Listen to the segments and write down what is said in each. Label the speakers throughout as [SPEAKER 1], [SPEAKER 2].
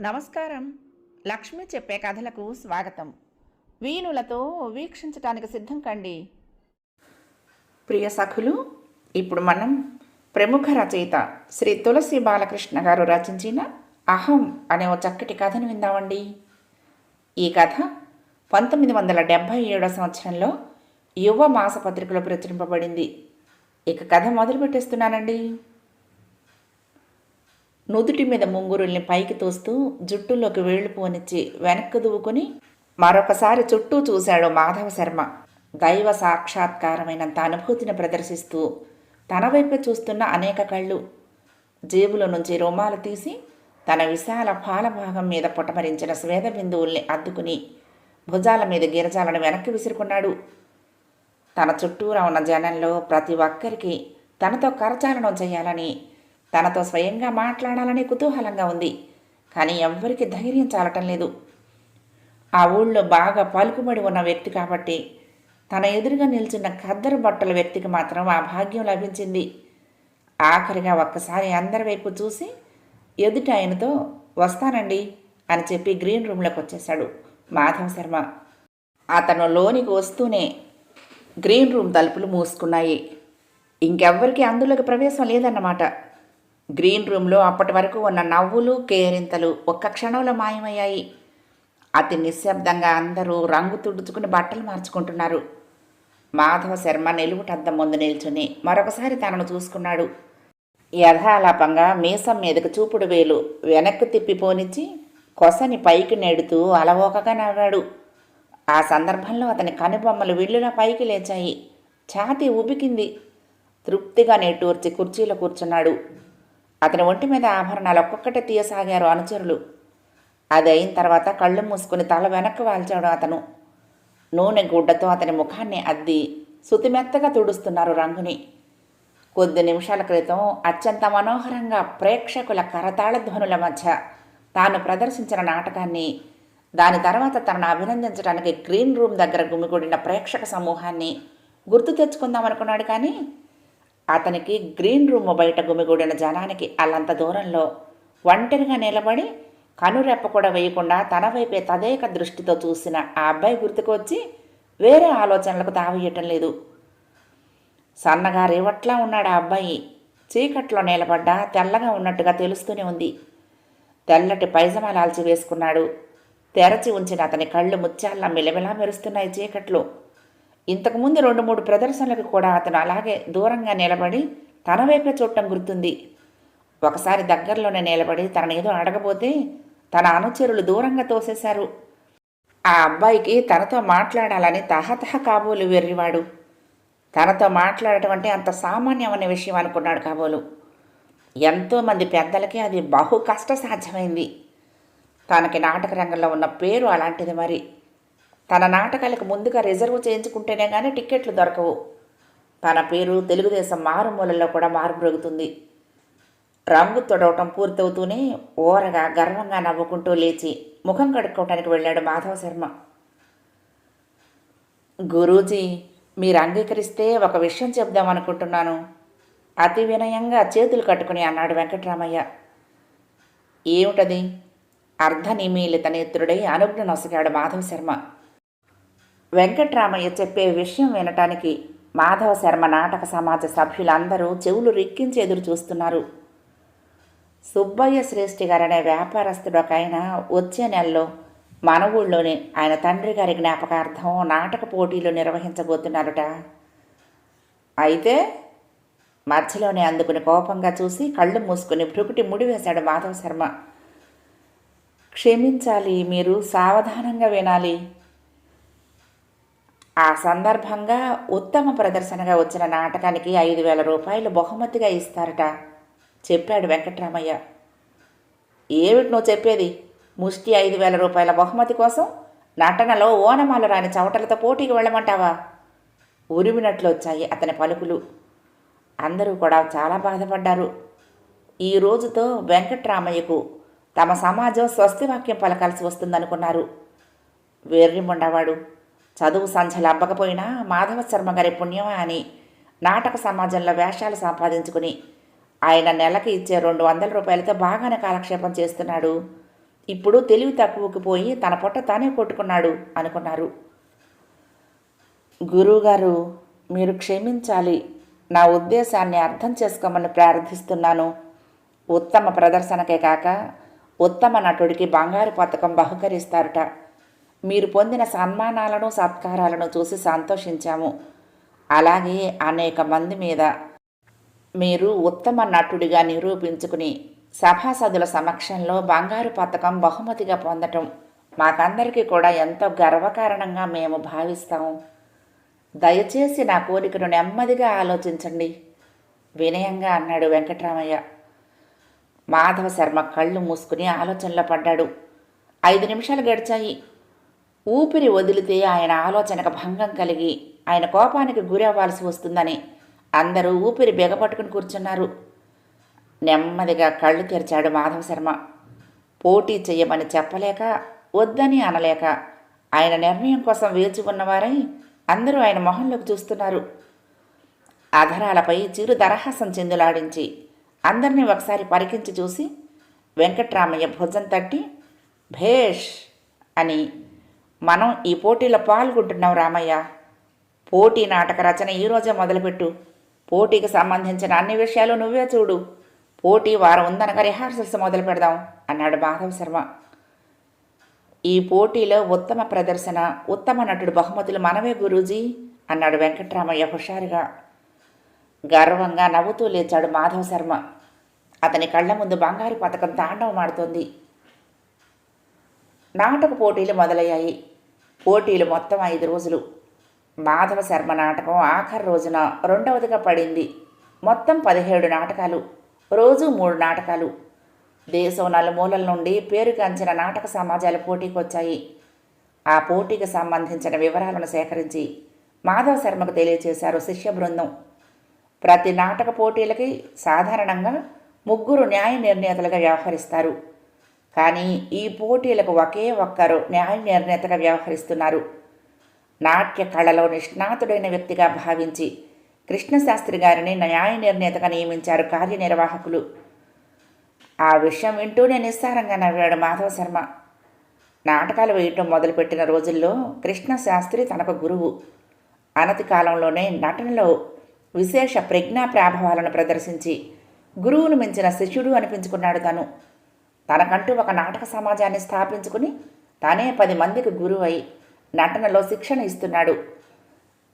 [SPEAKER 1] నమస్కారం. లక్ష్మి చెప్పే కథలకు స్వాగతం. వీణులతో వీక్షించటానికి సిద్ధం కండి. ప్రియ సఖులు ఇప్పుడు మనం ప్రముఖ రచయిత శ్రీ తులసి బాలకృష్ణ గారు రచించిన అహం అనే ఓ చక్కటి కథను విందామండి. ఈ కథ పంతొమ్మిది వందల డెబ్భై ఏడో సంవత్సరంలో యువ మాసపత్రికలో ప్రచురింపబడింది. ఇక కథ మొదలు పెట్టేస్తున్నానండి. నుదుటి మీద ముంగురుల్ని పైకి తోస్తూ జుట్టులోకి వేళ్ళు పోనిచ్చి వెనక్కు దువ్వుకుని మరొకసారి చుట్టూ చూశాడు మాధవ శర్మ. దైవ సాక్షాత్కారమైనంత అనుభూతిని ప్రదర్శిస్తూ తన వైపే చూస్తున్న అనేక కళ్ళు జేబులో నుంచి రుమాలు తీసి తన విశాల పాలభాగం మీద పుటమరించిన స్వేద బిందువుల్ని అద్దుకుని భుజాల మీద గిరజాలను వెనక్కి విసురుకున్నాడు. తన చుట్టూరా ఉన్న జనంలో ప్రతి ఒక్కరికి తనతో కరచాలనం చేయాలని తనతో స్వయంగా మాట్లాడాలని కుతూహలంగా ఉంది. కానీ ఎవ్వరికి ధైర్యం చాలటం లేదు. ఆ ఊళ్ళో బాగా పలుకుబడి ఉన్న వ్యక్తి కాబట్టి తన ఎదురుగా నిల్చున్న ఖద్దరు బట్టల వ్యక్తికి మాత్రం ఆ భాగ్యం లభించింది. ఆఖరిగా ఒక్కసారి అందరి వైపు చూసి ఎదుట ఆయనతో వస్తానండి అని చెప్పి గ్రీన్ రూమ్లోకి వచ్చేశాడు మాధవ శర్మ. అతను లోనికి వస్తూనే గ్రీన్ రూమ్ తలుపులు మూసుకున్నాయి. ఇంకెవ్వరికి అందులోకి ప్రవేశం లేదన్నమాట. గ్రీన్ రూమ్లో అప్పటి వరకు ఉన్న నవ్వులు కేరింతలు ఒక్క క్షణంలో మాయమయ్యాయి. అతి నిశ్శబ్దంగా అందరూ రంగు తుడుచుకుని బట్టలు మార్చుకుంటున్నారు. మాధవ శర్మ నిలువుటద్దం ముందు నిల్చుని మరొకసారి తనను చూసుకున్నాడు. యథాలాపంగా మీసం మీదకు చూపుడు వేలు వెనక్కు తిప్పిపోనిచ్చి కొసని పైకి నెడుతూ అలవోకగా నవ్వాడు. ఆ సందర్భంలో అతని కనుబొమ్మలు విల్లులా పైకి లేచాయి. ఛాతి ఉబికింది. తృప్తిగా నెట్టూర్చి కుర్చీలో కూర్చున్నాడు. అతని ఒంటి మీద ఆభరణాలు ఒక్కొక్కటి తీయసాగారు అనుచరులు. అది అయిన తర్వాత కళ్ళు మూసుకుని తల వెనక్కి వాల్చాడు అతను. నూనె గుడ్డతో అతని ముఖాన్ని అద్ది సుతిమెత్తగా తుడుస్తున్నారు రంగుని. కొద్ది నిమిషాల క్రితం అత్యంత మనోహరంగా ప్రేక్షకుల కరతాళ ధ్వనుల మధ్య తాను ప్రదర్శించిన నాటకాన్ని దాని తర్వాత తనను అభినందించడానికి గ్రీన్ రూమ్ దగ్గర గుమిగూడిన ప్రేక్షక సమూహాన్ని గుర్తు తెచ్చుకుందామనుకున్నాడు కానీ అతనికి గ్రీన్ రూమ్ బయట గుమిగూడిన జనానికి అల్లంత దూరంలో ఒంటరిగా నిలబడి కనురెప్ప కూడా వేయకుండా తన వైపే తదేక దృష్టితో చూసిన ఆ అబ్బాయి గుర్తుకొచ్చి వేరే ఆలోచనలకు తావేయటం లేదు. సన్నగా రేవట్లా ఉన్నాడు ఆ అబ్బాయి. చీకట్లో నిలబడ్డా తెల్లగా ఉన్నట్టుగా తెలుస్తూనే ఉంది. తెల్లటి పైజమాలాల్చి వేసుకున్నాడు. తెరచి ఉంచిన అతని కళ్ళు ముత్యాల్లా మిలమిలా మెరుస్తున్నాయి చీకట్లో. ఇంతకుముందు రెండు మూడు ప్రదర్శనలకు కూడా అతను అలాగే దూరంగా నిలబడి తన వైపే చూడటం గుర్తుంది. ఒకసారి దగ్గరలోనే నిలబడి తననేదో అడగబోతే తన అనుచరులు దూరంగా తోసేశారు. ఆ అబ్బాయికి తనతో మాట్లాడాలని తహతహ కాబోలు వెర్రివాడు. తనతో మాట్లాడటం అంటే అంత సామాన్యమైన విషయం అనుకున్నాడు కాబోలు. ఎంతోమంది పెద్దలకి అది బహు కష్ట సాధ్యమైంది తనకి నాటక రంగంలో ఉన్న పేరు అలాంటిది మరి. తన నాటకాలకు ముందుగా రిజర్వ్ చేయించుకుంటేనే కానీ టిక్కెట్లు దొరకవు. తన పేరు తెలుగుదేశం మారుమూలలో కూడా మారుమ్రోగుతుంది. రంగు తొడవటం పూర్తవుతూనే ఓరగా గర్వంగా నవ్వుకుంటూ లేచి ముఖం కడుక్కోవటానికి వెళ్ళాడు మాధవ శర్మ. గురూజీ మీరు అంగీకరిస్తే ఒక విషయం చెప్దామనుకుంటున్నాను అతి వినయంగా చేతులు కట్టుకుని అన్నాడు వెంకట్రామయ్య. ఏమిటది? అర్ధనిమీలిత నేత్రుడై అనుజ్ఞ నొసగాడు మాధవ శర్మ. వెంకట్రామయ్య చెప్పే విషయం వినటానికి మాధవ శర్మ నాటక సమాజ సభ్యులందరూ చెవులు రిక్కించి ఎదురు చూస్తున్నారు. సుబ్బయ్య శ్రేష్ఠి గారనే వ్యాపారస్తుడు ఒక ఆయన వచ్చే నెలలో మన ఊళ్ళోనే ఆయన తండ్రి గారి జ్ఞాపకార్థం నాటక పోటీలు నిర్వహించబోతున్నారట. అయితే మధ్యలోనే అందుకుని కోపంగా చూసి కళ్ళు మూసుకుని భృకుటి ముడివేశాడు మాధవ శర్మ. క్షమించాలి మీరు సావధానంగా వినాలి. ఆ సందర్భంగా ఉత్తమ ప్రదర్శనగా వచ్చిన నాటకానికి ఐదు వేల రూపాయలు బహుమతిగా ఇస్తారట. చెప్పాడు వెంకట్రామయ్య. ఏమిటి నువ్వు చెప్పేది? ముష్టి ఐదు వేల రూపాయల బహుమతి కోసం నటనలో ఓనమాలు రాని చవటలతో పోటీకి వెళ్ళమంటావా? ఉరిమినట్లు వచ్చాయి అతని పలుకులు. అందరూ కూడా చాలా బాధపడ్డారు. ఈ రోజుతో వెంకట్రామయ్యకు తమ సమాజం స్వస్తివాక్యం పలకాల్సి వస్తుందనుకున్నారు. వెర్రిముండవాడు. చదువు సంధ్యలు అబ్బకపోయినా మాధవ శర్మ గారి పుణ్యమా అని నాటక సమాజంలో వేషాలు సంపాదించుకుని ఆయన నెలకి ఇచ్చే రెండు వందల రూపాయలతో బాగానే కాలక్షేపం చేస్తున్నాడు. ఇప్పుడు తెలివి తక్కువకి పోయి తన పొట్ట తానే కొట్టుకున్నాడు అనుకున్నారు. గురువుగారు మీరు క్షమించాలి. నా ఉద్దేశాన్ని అర్థం చేసుకోమని ప్రార్థిస్తున్నాను. ఉత్తమ ప్రదర్శనకే కాక ఉత్తమ నటుడికి బంగారు పథకం బహుకరిస్తారట. మీరు పొందిన సన్మానాలను సత్కారాలను చూసి సంతోషించాము. అలాగే అనేక మంది మీద మీరు ఉత్తమ నటుడిగా నిరూపించుకుని సభాసదుల సమక్షంలో బంగారు పథకం బహుమతిగా పొందటం మాకందరికీ కూడా ఎంతో గర్వకారణంగా మేము భావిస్తాము. దయచేసి నా కోరికను నెమ్మదిగా ఆలోచించండి. వినయంగా అన్నాడు వెంకట్రామయ్య. మాధవ శర్మ కళ్ళు మూసుకుని ఆలోచనలో పడ్డాడు. ఐదు నిమిషాలు గడిచాయి. ఊపిరి వదిలితే ఆయన ఆలోచనకు భంగం కలిగి ఆయన కోపానికి గురి అవ్వాల్సి వస్తుందని అందరూ ఊపిరి బిగపట్టుకుని కూర్చున్నారు. నెమ్మదిగా కళ్ళు తెరిచాడు మాధవ శర్మ. పోటీ చెయ్యమని చెప్పలేక వద్దని అనలేక ఆయన నిర్ణయం కోసం వేచి ఉన్నవారై అందరూ ఆయన మొహంలోకి చూస్తున్నారు. అధరాలపై చిరు దరహాసం చెందులాడించి అందరినీ ఒకసారి పరికించి చూసి వెంకట్రామయ్య భుజం తట్టి భేష్ అని మనం ఈ పోటీలో పాల్గొంటున్నాం రామయ్య. పోటీ నాటక రచన ఈరోజే మొదలుపెట్టు. పోటీకి సంబంధించిన అన్ని విషయాలు నువ్వే చూడు. పోటీ వారం ఉందనగా రిహార్సల్స్ మొదలు పెడదాం అన్నాడు మాధవ్ శర్మ. ఈ పోటీలో ఉత్తమ ప్రదర్శన ఉత్తమ నటుడు బహుమతులు మనమే గురూజీ అన్నాడు వెంకట్రామయ్య హుషారుగా. గర్వంగా నవ్వుతూ లేచాడు మాధవ్ శర్మ. అతని కళ్ళ ముందు బంగారు పథకం తాండవమాడుతోంది నాటక పోటీలు మొదలయ్యాయి. పోటీలు మొత్తం ఐదు రోజులు. మాధవ శర్మ నాటకం ఆఖరి రోజున రెండవదిగా పడింది. మొత్తం పదిహేడు నాటకాలు. రోజు మూడు నాటకాలు. దేశం నలుమూలల నుండి పేరుగాంచిన నాటక సమాజాలు పోటీకి వచ్చాయి ఆ పోటీకి సంబంధించిన వివరాలను సేకరించి మాధవ శర్మకు తెలియజేశారు శిష్య బృందం. ప్రతి నాటక పోటీలకి సాధారణంగా ముగ్గురు న్యాయ నిర్ణేతలుగా వ్యవహరిస్తారు. కానీ ఈ పోటీలకు ఒకే ఒక్కరు న్యాయ నిర్ణేతగా వ్యవహరిస్తున్నారు. నాట్య కళలో నిష్ణాతుడైన వ్యక్తిగా భావించి కృష్ణశాస్త్రి గారిని న్యాయ నిర్ణేతగా నియమించారు కార్యనిర్వాహకులు. ఆ విషయం వింటూనే నిస్సారంగా నవ్వాడు మాధవ శర్మ. నాటకాలు వేయటం మొదలుపెట్టిన రోజుల్లో కృష్ణశాస్త్రి తనకు గురువు. అనతి కాలంలోనే నటనలో విశేష ప్రజ్ఞా ప్రాభవాలను ప్రదర్శించి గురువును మించిన శిష్యుడు అనిపించుకున్నాడు తను. తనకంటూ ఒక నాటక సమాజాన్ని స్థాపించుకుని తానే పది మందికి గురువై నటనలో శిక్షణ ఇస్తున్నాడు.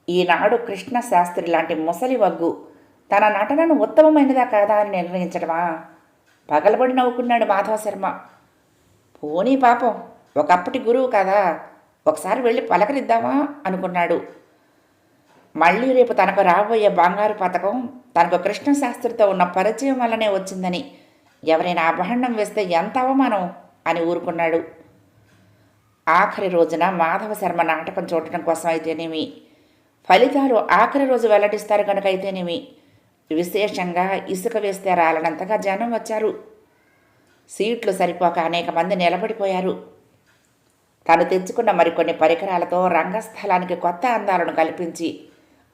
[SPEAKER 1] ఈనాడు కృష్ణ శాస్త్రి లాంటి ముసలి వగ్గు తన నటనను ఉత్తమమైనదా కాదా అని నిర్ణయించడమా? పగలబడి నవ్వుకున్నాడు మాధవ శర్మ. పోనీ పాపం ఒకప్పటి గురువు కదా? ఒకసారి వెళ్ళి పలకరిద్దామా? అనుకున్నాడు. మళ్ళీ రేపు తనకు రాబోయే బంగారు పథకం తనకు కృష్ణశాస్త్రితో ఉన్న పరిచయం వల్లనే వచ్చిందని ఎవరైనా అభండం వేస్తే ఎంత అవమానం? అని ఊరుకున్నాడు. ఆఖరి రోజున మాధవ శర్మ నాటకం చూడటం కోసం అయితేనేమి? ఫలితాలు ఆఖరి రోజు వెల్లడిస్తారు కనుక అయితేనేమి? విశేషంగా ఇసుక వేస్తే రాలనంతగా జనం వచ్చారు. సీట్లు సరిపోక అనేక మంది నిలబడిపోయారు. తను తెచ్చుకున్న మరికొన్ని పరికరాలతో రంగస్థలానికి కొత్త అందాలను కల్పించి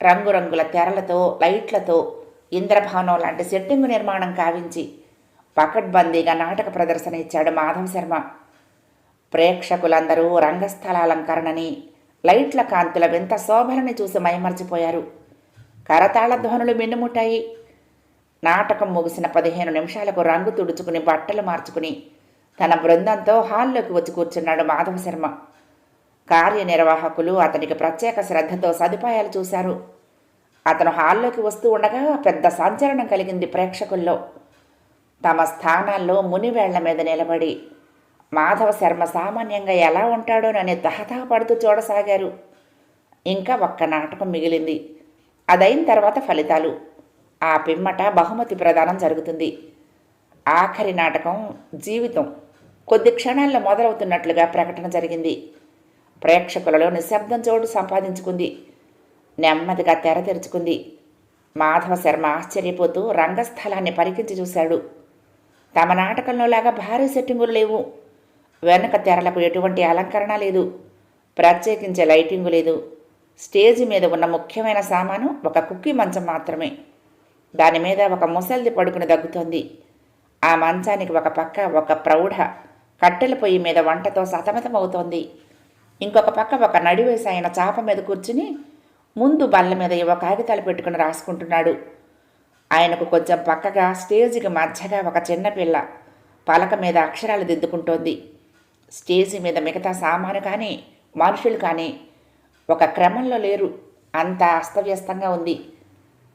[SPEAKER 1] రంగురంగుల తెరలతో లైట్లతో ఇంద్రభవనం లాంటి సెట్టింగు నిర్మాణం కావించి పకడ్బందీగా నాటక ప్రదర్శన ఇచ్చాడు మాధవ్ శర్మ. ప్రేక్షకులందరూ రంగస్థలాలంకరణని లైట్ల కాంతుల వింత శోభలని చూసి మైమర్చిపోయారు. కరతాళ ధ్వనులు మిన్నుముట్టాయి. నాటకం ముగిసిన పదిహేను నిమిషాలకు రంగు తుడుచుకుని బట్టలు మార్చుకుని తన బృందంతో హాల్లోకి వచ్చి కూర్చున్నాడు మాధవ శర్మ. కార్యనిర్వాహకులు అతనికి ప్రత్యేక శ్రద్ధతో సదుపాయాలు చూశారు. అతను హాల్లోకి వస్తూ ఉండగా పెద్ద సంచలనం కలిగింది ప్రేక్షకుల్లో. తమ స్థానాల్లో మునివేళ్ళ మీద నిలబడి మాధవ శర్మ సామాన్యంగా ఎలా ఉంటాడోనని తహతహపడుతూ చూడసాగారు. ఇంకా ఒక్క నాటకం మిగిలింది. అదైన తర్వాత ఫలితాలు. ఆ పిమ్మట బహుమతి ప్రదానం జరుగుతుంది. ఆఖరి నాటకం జీవితం. కొద్ది క్షణాల్లో మొదలవుతున్నట్లుగా ప్రకటన జరిగింది. ప్రేక్షకులలో నిశ్శబ్దం చోటు సంపాదించుకుంది. నెమ్మదిగా తెర తెరుచుకుంది. మాధవ శర్మ ఆశ్చర్యపోతూ రంగస్థలాన్ని పరికించి చూశాడు. తమ నాటకంలో లాగా భారీ సెట్టింగులు లేవు. వెనక తెరలకు ఎటువంటి అలంకరణ లేదు. ప్రత్యేకించే లైటింగు లేదు. స్టేజి మీద ఉన్న ముఖ్యమైన సామాను ఒక కుక్కీ మంచం మాత్రమే. దాని మీద ఒక ముసల్ది పడుకుని దగ్గుతోంది. ఆ మంచానికి ఒక పక్క ఒక ప్రౌఢ కట్టెల పొయ్యి మీద వంటతో సతమతమవుతోంది. ఇంకొక పక్క ఒక నడివేసి చాప మీద కూర్చుని ముందు బల్ల మీద ఏవో కాగితాలు పెట్టుకుని రాసుకుంటున్నాడు. ఆయనకు కొంచెం పక్కగా స్టేజికి మధ్యగా ఒక చిన్న పిల్ల పలక మీద అక్షరాలు దిద్దుకుంటోంది. స్టేజి మీద మిగతా సామాను కానీ మనుషులు కానీ ఒక క్రమంలో లేరు. అంత అస్తవ్యస్తంగా ఉంది.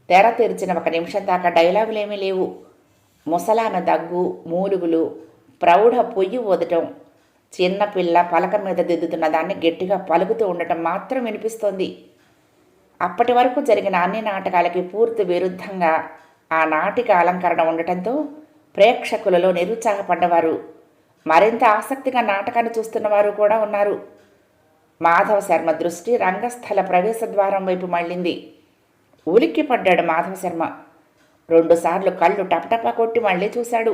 [SPEAKER 1] తెర తెరిచిన ఒక నిమిషం దాకా డైలాగులేమీ లేవు. ముసలాన దగ్గు మూలుగులు ప్రౌఢ పొయ్యి ఊదటం చిన్నపిల్ల పలక మీద దిద్దుతున్న దాన్ని గట్టిగా పలుకుతూ ఉండటం మాత్రం వినిపిస్తోంది. అప్పటి వరకు జరిగిన అన్ని నాటకాలకి పూర్తి విరుద్ధంగా ఆ నాటిక అలంకరణ ఉండటంతో ప్రేక్షకులలో నిరుత్సాహపడ్డవారు మరింత ఆసక్తిగా నాటకాన్ని చూస్తున్నవారు కూడా ఉన్నారు. మాధవ శర్మ దృష్టి రంగస్థల ప్రవేశ ద్వారం వైపు మళ్ళింది. ఉలిక్కి పడ్డాడు మాధవ శర్మ. రెండుసార్లు కళ్ళు టపటపా కొట్టి మళ్ళీ చూశాడు.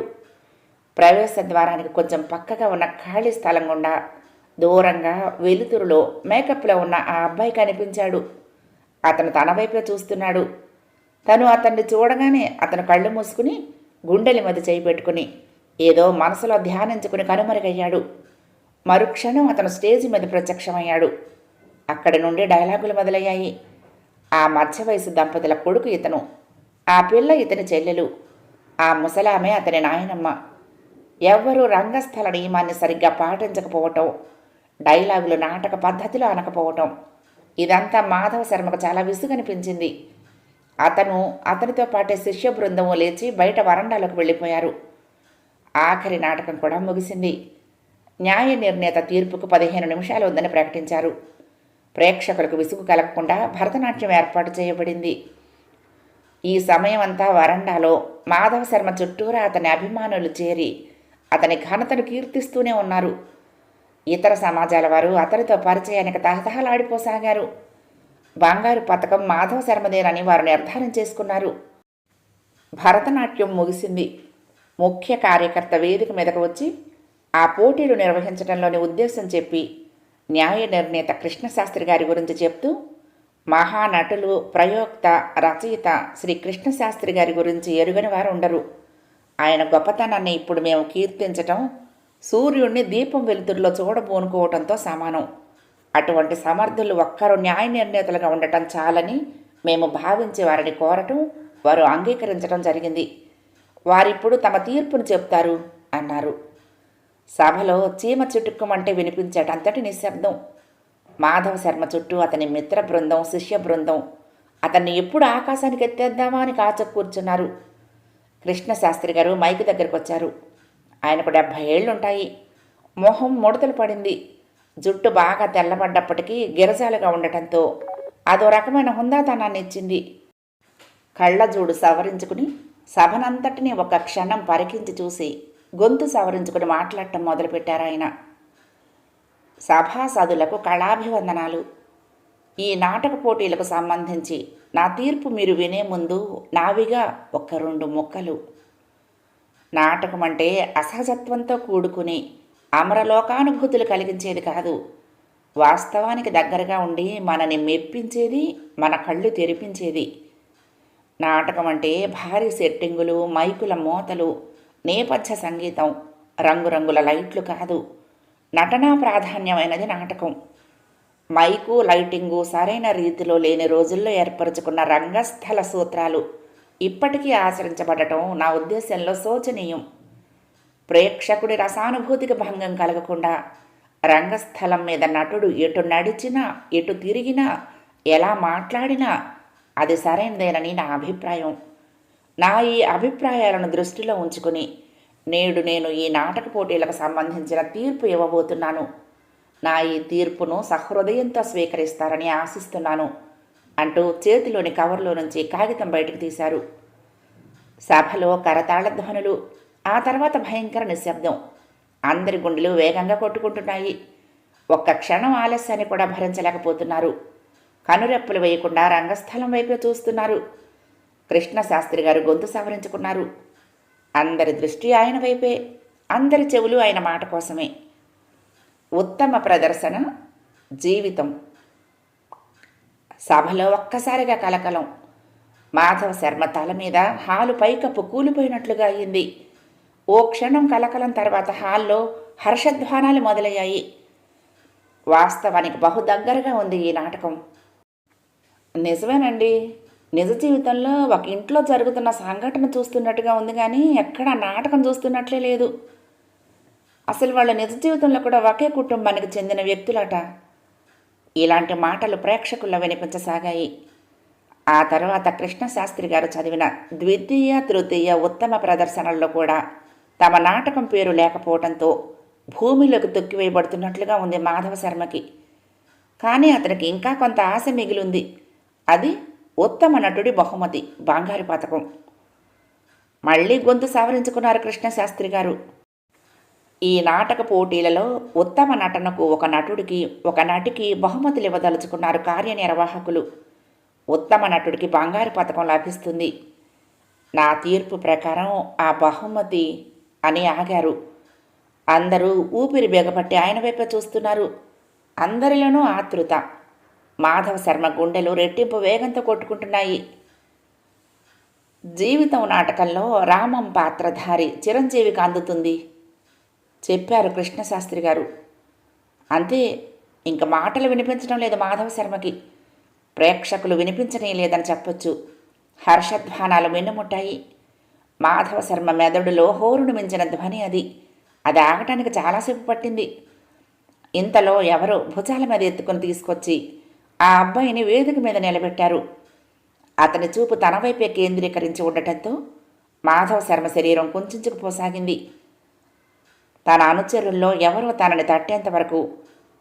[SPEAKER 1] ప్రవేశ ద్వారానికి కొంచెం పక్కగా ఉన్న ఖాళీ స్థలం గుండా దూరంగా వెలుతురులో మేకప్లో ఉన్న ఆ అబ్బాయి కనిపించాడు. అతను తన వైపే చూస్తున్నాడు. తను అతన్ని చూడగానే అతను కళ్ళు మూసుకుని గుండెల మీద చేయి పెట్టుకుని ఏదో మనసులో ధ్యానించుకుని కనుమరుగయ్యాడు. మరుక్షణం అతను స్టేజి మీద ప్రత్యక్షమయ్యాడు. అక్కడి నుండి డైలాగులు మొదలయ్యాయి. ఆ మధ్య వయసు దంపతుల కొడుకు ఇతను ఆ పిల్ల ఇతని చెల్లెలు ఆ ముసలామె అతని నాయనమ్మ. ఎవ్వరూ రంగస్థల నియమాన్ని సరిగ్గా పాటించకపోవటం డైలాగులు నాటక పద్ధతిలో అనకపోవటం ఇదంతా మాధవ శర్మకు చాలా విసుగనిపించింది. అతను అతనితో పాటే శిష్య బృందము లేచి బయట వరండాలోకి వెళ్ళిపోయారు. ఆఖరి నాటకం కూడా ముగిసింది. న్యాయ నిర్ణేత తీర్పుకు పదిహేను నిమిషాలు ఉందని ప్రకటించారు. ప్రేక్షకులకు విసుగు కలగకుండా భరతనాట్యం ఏర్పాటు చేయబడింది. ఈ సమయం అంతా వరండాలో మాధవ శర్మ చుట్టూరా అతని అభిమానులు చేరి అతని ఘనతను కీర్తిస్తూనే ఉన్నారు. ఇతర సమాజాల వారు అతనితో పరిచయానికి తహతహలాడిపోసాగారు. బంగారు పథకం మాధవ శర్మదేనని వారు నిర్ధారణ చేసుకున్నారు. భరతనాట్యం ముగిసింది. ముఖ్య కార్యకర్త వేదిక మీదకు వచ్చి ఆ పోటీలు నిర్వహించడంలోని ఉద్దేశం చెప్పి న్యాయ నిర్ణేత కృష్ణశాస్త్రి గారి గురించి చెప్తూ మహానటులు ప్రయోక్త రచయిత శ్రీ కృష్ణశాస్త్రి గారి గురించి ఎరుగని వారు ఉండరు. ఆయన గొప్పతనాన్ని ఇప్పుడు మేము కీర్తించటం సూర్యుడిని దీపం వెలుతురులో చూడబోనుకోవటంతో సమానం. అటువంటి సమర్థులు ఒక్కరు న్యాయ నిర్ణేతలుగా ఉండటం చాలని మేము భావించి వారిని కోరటం వారు అంగీకరించడం జరిగింది. వారిప్పుడు తమ తీర్పును చెప్తారు అన్నారు. సభలో చీమ చుట్టుకుమంటే వినిపించేటంతటి నిశ్శబ్దం. మాధవ శర్మ చుట్టూ అతని మిత్ర బృందం శిష్య బృందం. అతన్ని ఎప్పుడు ఆకాశానికి ఎత్తేద్దామా అని కాచ కూర్చున్నారు. కృష్ణశాస్త్రి గారు మైకి దగ్గరకు వచ్చారు ఆయనకు డెబ్భై ఏళ్ళుంటాయి. మొహం ముడతలు పడింది. జుట్టు బాగా తెల్లబడ్డప్పటికీ గిరజాలుగా ఉండటంతో అదో రకమైన హుందాతనాన్ని ఇచ్చింది. కళ్ళజోడు సవరించుకుని సభనంతటినీ ఒక క్షణం పరికించి చూసి గొంతు సవరించుకుని మాట్లాడటం మొదలుపెట్టారు ఆయన. సభాసదులకు కళాభివందనాలు. ఈ నాటక పోటీలకు సంబంధించి నా తీర్పు మీరు వినే ముందు నావిగా ఒక రెండు మొక్కలు. నాటకం అంటే అసహజత్వంతో కూడుకుని అమరలోకానుభూతులు కలిగించేది కాదు. వాస్తవానికి దగ్గరగా ఉండి మనని మెప్పించేది మన కళ్ళు తెరిపించేది. నాటకం అంటే భారీ సెట్టింగులు మైకుల మోతలు నేపథ్య సంగీతం రంగురంగుల లైట్లు కాదు. నటనా ప్రాధాన్యమైనది నాటకం. మైకు లైటింగు సరైన రీతిలో లేని రోజుల్లో ఏర్పరచుకున్న రంగస్థల సూత్రాలు ఇప్పటికీ ఆచరించబడటం నా ఉద్దేశంలో శోచనీయం. ప్రేక్షకుడి రసానుభూతికి భంగం కలగకుండా రంగస్థలం మీద నటుడు ఎటు నడిచినా ఎటు తిరిగినా ఎలా మాట్లాడినా అది సరైనదేనని నా అభిప్రాయం. నా ఈ అభిప్రాయాలను దృష్టిలో ఉంచుకుని నేడు నేను ఈ నాటక పోటీలకు సంబంధించిన తీర్పు ఇవ్వబోతున్నాను. నా ఈ తీర్పును సహృదయంతో స్వీకరిస్తారని ఆశిస్తున్నాను అంటూ చేతిలోని కవర్లో నుంచి కాగితం బయటకు తీశారు. సభలో కరతాళ ధ్వనులు ఆ తర్వాత భయంకర నిశ్శబ్దం. అందరి గుండెలు వేగంగా కొట్టుకుంటున్నాయి. ఒక్క క్షణం ఆలస్యాన్ని కూడా భరించలేకపోతున్నారు. కనురెప్పలు వేయకుండా రంగస్థలం వైపే చూస్తున్నారు. కృష్ణశాస్త్రి గారు గొంతు సవరించుకున్నారు. అందరి దృష్టి ఆయన వైపే అందరి చెవులు ఆయన మాట కోసమే. ఉత్తమ ప్రదర్శన జీవితం. సభలో ఒక్కసారిగా కలకలం. మాధవ శర్మ తల మీద హాలు పైకప్పు కూలిపోయినట్లుగా అయింది. ఓ క్షణం కలకలం తర్వాత హాల్లో హర్షధ్వానాలు మొదలయ్యాయి. వాస్తవానికి బహు దగ్గరగా ఉంది ఈ నాటకం. నిజమేనండి. నిజ జీవితంలో ఒక ఇంట్లో జరుగుతున్న సంఘటన చూస్తున్నట్టుగా ఉంది కానీ ఎక్కడ నాటకం చూస్తున్నట్లే లేదు. అసలు వాళ్ళ నిజ జీవితంలో కూడా ఒకే కుటుంబానికి చెందిన వ్యక్తులట. ఇలాంటి మాటలు ప్రేక్షకుల్లో వినిపించసాగాయి. ఆ తర్వాత కృష్ణశాస్త్రి గారు చదివిన ద్వితీయ తృతీయ ఉత్తమ ప్రదర్శనల్లో కూడా తమ నాటకం పేరు లేకపోవడంతో భూమిలోకి తొక్కివేయబడుతున్నట్లుగా ఉంది మాధవ శర్మకి. కానీ అతనికి ఇంకా కొంత ఆశ మిగిలింది. అది ఉత్తమ నటుడి బహుమతి బంగారు పథకం. మళ్ళీ గొంతు సవరించుకున్నారు కృష్ణశాస్త్రి గారు. ఈ నాటక పోటీలలో ఉత్తమ నటనకు ఒక నటుడికి ఒక నటికి బహుమతులు ఇవ్వదలుచుకున్నారు కార్యనిర్వాహకులు. ఉత్తమ నటుడికి బంగారు పథకం లభిస్తుంది. నా తీర్పు ప్రకారం ఆ బహుమతి అని ఆగారు. అందరూ ఊపిరి బిగపట్టి ఆయన వైపే చూస్తున్నారు. అందరిలోనూ ఆతృత మాధవ శర్మ గుండెలు రెట్టింపు వేగంతో కొట్టుకుంటున్నాయి. జీవితం నాటకంలో రామం పాత్రధారి చిరంజీవికి అందుతుంది. చెప్పారు కృష్ణశాస్త్రి గారు. అంతే ఇంక మాటలు వినిపించడం లేదు మాధవ శర్మకి. ప్రేక్షకులు వినిపించనీ లేదని చెప్పొచ్చు. హర్షధ్వానాలు మిన్నుముట్టాయి మాధవ శర్మ మెదడులో హోరును మించిన ధ్వని అది. అది ఆగటానికి చాలాసేపు పట్టింది. ఇంతలో ఎవరో భుజాల మీద ఎత్తుకొని తీసుకొచ్చి ఆ అబ్బాయిని వేదిక మీద నిలబెట్టారు. అతని చూపు తన వైపే కేంద్రీకరించి ఉండటంతో మాధవ శర్మ శరీరం కుంచుకుపోసాగింది. తన అనుచరుల్లో ఎవరో తనని తట్టేంత వరకు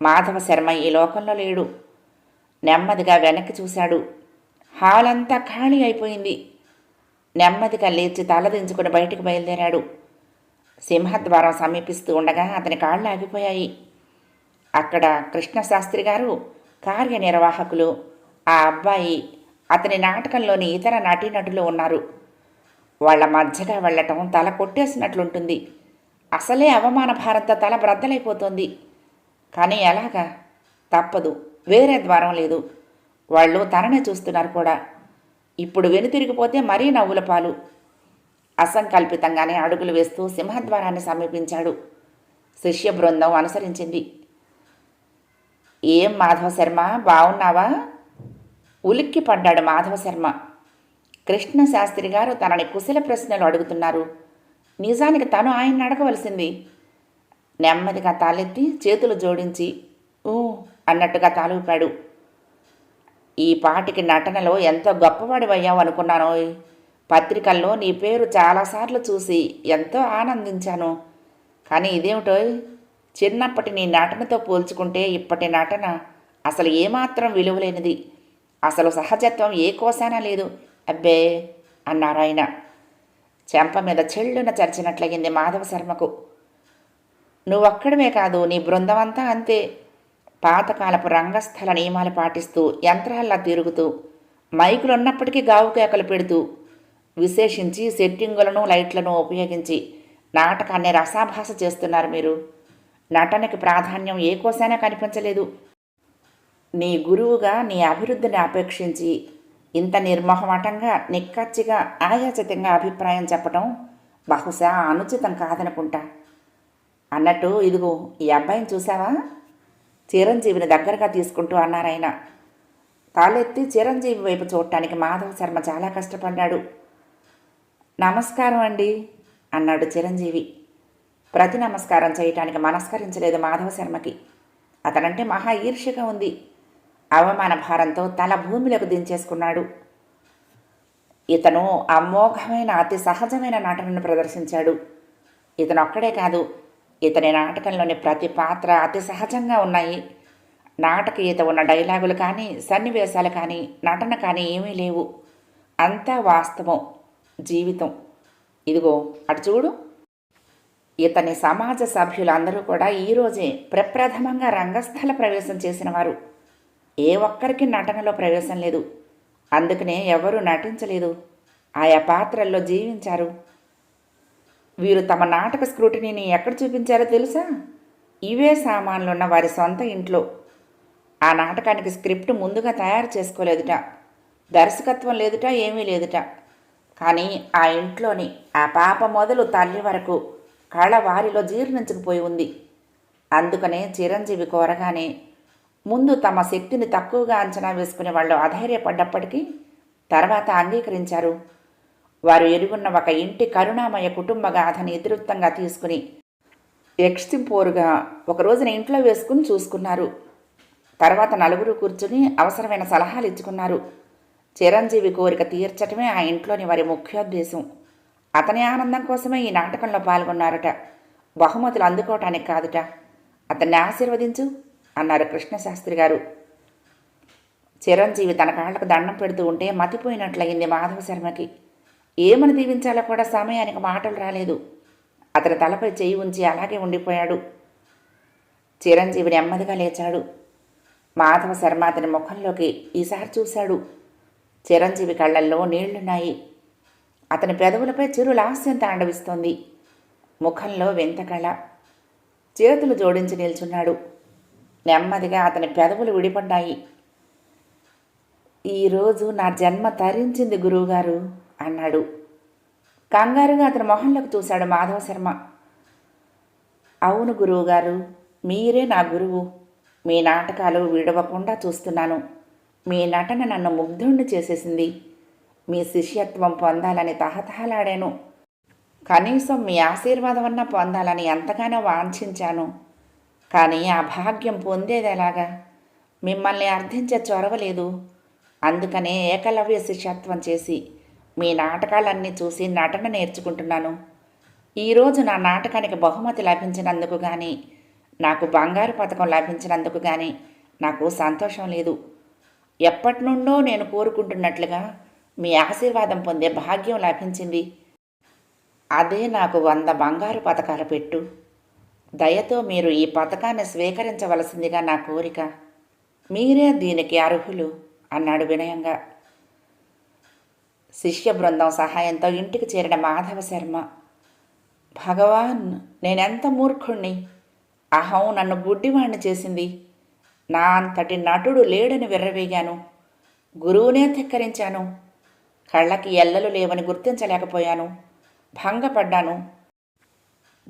[SPEAKER 1] మాధవ శర్మ ఈ లోకంలో లేడు. నెమ్మదిగా వెనక్కి చూశాడు. హాల్ అంతా ఖాళీ అయిపోయింది. నెమ్మదిగా లేచి తలదించుకుని బయటికి బయలుదేరాడు. సింహద్వారం సమీపిస్తూ ఉండగా అతని కాళ్ళు ఆగిపోయాయి. అక్కడ కృష్ణశాస్త్రి గారు కార్యనిర్వాహకులు ఆ అబ్బాయి అతని నాటకంలోని ఇతర నటీనటులు ఉన్నారు. వాళ్ళ మధ్యగా వెళ్ళటం తల కొట్టేసినట్లుంటుంది. అసలే అవమాన భారత తల బ్రద్దలైపోతుంది. కానీ ఎలాగా? తప్పదు. వేరే ద్వారం లేదు. వాళ్ళు తననే చూస్తున్నారు కూడా. ఇప్పుడు వెనుతిరిగిపోతే మరీ నవ్వుల పాలు. అసంకల్పితంగానే అడుగులు వేస్తూ సింహద్వారాన్ని సమీపించాడు. శిష్య బృందం అనుసరించింది. ఏం మాధవ శర్మ? బాగున్నావా ఉలిక్కి పడ్డాడు మాధవ శర్మ. కృష్ణశాస్త్రి గారు తనని కుశల ప్రశ్నలు అడుగుతున్నారు. నిజానికి తను ఆయన అడగవలసింది. నెమ్మదిగా తాలెత్తి చేతులు జోడించి ఊ అన్నట్టుగా తాలూపాడు ఈ పాటికి నటనలో ఎంతో గొప్పవాడివయ్యావు అనుకున్నాను. పత్రికల్లో నీ పేరు చాలాసార్లు చూసి ఎంతో ఆనందించాను. కానీ ఇదేమిటోయ్ చిన్నప్పటి నీ నటనతో పోల్చుకుంటే ఇప్పటి నటన అసలు ఏమాత్రం విలువలేనిది. అసలు సహజత్వం ఏ కోసానా లేదు. అబ్బే అన్నారాయన. చెంప మీద చెల్లున చరిచినట్లయింది మాధవ శర్మకు నువ్వక్కడమే కాదు నీ బృందం అంతా అంతే. పాతకాలపు రంగస్థల నియమాలు పాటిస్తూ యంత్రాల్లా తిరుగుతూ మైకులు ఉన్నప్పటికీ గావు కేకలు పెడుతూ విశేషించి సెట్టింగులను లైట్లను ఉపయోగించి నాటకాన్ని రసాభాస చేస్తున్నారు మీరు. నటనకి ప్రాధాన్యం ఏ కోసైనా కనిపించలేదు. నీ గురువుగా నీ అభివృద్ధిని అపేక్షించి ఇంత నిర్మోహమటంగా నిక్కచ్చిగా ఆయాచితంగా అభిప్రాయం చెప్పటం బహుశా అనుచితం కాదనుకుంటా. అన్నట్టు ఇదిగో ఈ అబ్బాయిని చూసావా? చిరంజీవిని దగ్గరగా తీసుకుంటూ అన్నారాయన తాలెత్తి చిరంజీవి వైపు చూడటానికి మాధవ శర్మ చాలా కష్టపడ్డాడు. నమస్కారం అండి అన్నాడు చిరంజీవి. ప్రతి నమస్కారం చేయటానికి మనస్కరించలేదు మాధవ శర్మకి. అతనంటే మహా ఈర్ష్యగా ఉంది. అవమాన భారంతో తల భూమిలోకి దించేసుకున్నాడు. ఇతను అమోఘమైన అతి సహజమైన నటనను ప్రదర్శించాడు. ఇతను ఒక్కడే కాదు ఇతని నాటకంలోని ప్రతి పాత్ర అతి సహజంగా ఉన్నాయి. నాటకీయత ఉన్న డైలాగులు కానీ సన్నివేశాలు కానీ నటన కానీ ఏమీ లేవు. అంతా వాస్తవం. జీవితం. ఇదిగో అటు చూడు. ఇతని సమాజ సభ్యులందరూ కూడా ఈరోజే ప్రప్రథమంగా రంగస్థల ప్రవేశం చేసిన వారు. ఏ ఒక్కరికి నటనలో ప్రవేశం లేదు. అందుకనే ఎవరూ నటించలేదు. ఆయా పాత్రల్లో జీవించారు. వీరు తమ నాటక స్క్రూటినీని ఎక్కడ చూపించారో తెలుసా? ఇవే సామాన్లున్న వారి సొంత ఇంట్లో. ఆ నాటకానికి స్క్రిప్ట్ ముందుగా తయారు చేసుకోలేదుట. దర్శకత్వం లేదుట ఏమీ లేదుట. కానీ ఆ ఇంట్లోని ఆ పాప మొదలు తల్లి వరకు కళ వారిలో జీర్ణించుకుపోయి ఉంది. అందుకనే చిరంజీవి కోరగానే ముందు తమ శక్తిని తక్కువగా అంచనా వేసుకునే వాళ్ళు అధైర్యపడ్డప్పటికీ తర్వాత అంగీకరించారు. వారు ఎరుగున్న ఒక ఇంటి కరుణామయ కుటుంబ గాథని ఇతివృత్తంగా తీసుకుని ఎక్స్టింపోరుగా ఒక రోజున ఇంట్లో వేసుకుని చూసుకున్నారు. తర్వాత నలుగురు కూర్చుని అవసరమైన సలహాలు ఇచ్చుకున్నారు. చిరంజీవి కోరిక తీర్చటమే ఆ ఇంట్లోని వారి ముఖ్యోద్దేశం. అతని ఆనందం కోసమే ఈ నాటకంలో పాల్గొన్నారట. బహుమతులు అందుకోవటానికి కాదుట. అతన్ని ఆశీర్వదించు అన్నారు కృష్ణశాస్త్రి గారు. చిరంజీవి తన కాళ్ళకు దండం పెడుతూ ఉంటే మతిపోయినట్లయింది మాధవ శర్మకి ఏమని దీవించాలో కూడా సమయానికి మాటలు రాలేదు. అతని తలపై చేయి ఉంచి అలాగే ఉండిపోయాడు. చిరంజీవి నెమ్మదిగా లేచాడు. మాధవ శర్మ అతని ముఖంలోకి ఈసారి చూశాడు. చిరంజీవి కళ్ళల్లో నీళ్ళున్నాయి. అతని పెదవులపై చిరు లాస్యం తాండవిస్తోంది. ముఖంలో వింత కళ. చేతులు జోడించి నిల్చున్నాడు. నెమ్మదిగా అతని పెదవులు విడిపడ్డాయి. ఈరోజు నా జన్మ తరించింది గురువుగారు. అన్నాడు. కంగారుగా అతని మొహంలోకి చూశాడు మాధవ శర్మ. అవును గురువుగారు మీరే నా గురువు. మీ నాటకాలు విడవకుండా చూస్తున్నాను. మీ నటన నన్ను ముగ్ధుణ్ణి చేసేసింది. మీ శిష్యత్వం పొందాలని తహతహలాడాను. కనీసం మీ ఆశీర్వాదం అన్నా పొందాలని ఎంతగానో వాంఛించాను. కానీ ఆ భాగ్యం పొందేది ఎలాగా? మిమ్మల్ని అర్థించే చొరవలేదు అందుకనే ఏకలవ్య శిష్యత్వం చేసి మీ నాటకాలన్నీ చూసి నటన నేర్చుకుంటున్నాను. ఈరోజు నా నాటకానికి బహుమతి లభించినందుకు కానీ నాకు బంగారు పథకం లభించినందుకు కానీ నాకు సంతోషం లేదు. ఎప్పటి నుండో నేను కోరుకుంటున్నట్లుగా మీ ఆశీర్వాదం పొందే భాగ్యం లభించింది. అదే నాకు వంద బంగారు పథకాలు పెట్టు. దయతో మీరు ఈ పథకాన్ని స్వీకరించవలసిందిగా నా కోరిక. మీరే దీనికి అర్హులు అన్నాడు వినయంగా. శిష్య బృందం సహాయంతో ఇంటికి చేరిన మాధవ శర్మ భగవాన్ నేనెంత మూర్ఖుణ్ణి? అహం నన్ను గుడ్డివాణ్ణి చేసింది. నా అంతటి నటుడు లేడని విర్రవేగాను. గురువునే ధిక్కరించాను. కళ్ళకి ఎల్లలు లేవని గుర్తించలేకపోయాను. భంగపడ్డాను.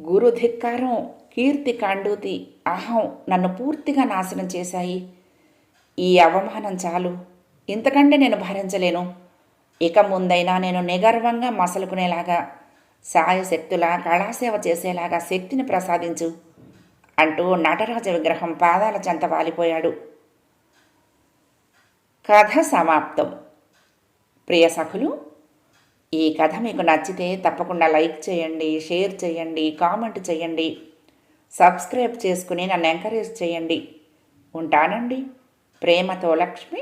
[SPEAKER 1] గురు ధిక్కారం కీర్తి కాండూతి అహం నన్ను పూర్తిగా నాశనం చేశాయి. ఈ అవమానం చాలు. ఇంతకంటే నేను భరించలేను. ఇక ముందైనా నేను నిగర్వంగా మసలుకునేలాగా సాయశక్తులా కళాసేవ చేసేలాగా శక్తిని ప్రసాదించు అంటూ నటరాజ విగ్రహం పాదాల చెంత వాలిపోయాడు. కథ సమాప్తం. ప్రియ సఖులు ఈ కథ మీకు నచ్చితే తప్పకుండా లైక్ చేయండి షేర్ చేయండి కామెంట్ చేయండి సబ్స్క్రైబ్ చేసుకుని నన్ను ఎంకరేజ్ చేయండి. ఉంటానండి. ప్రేమతో లక్ష్మి.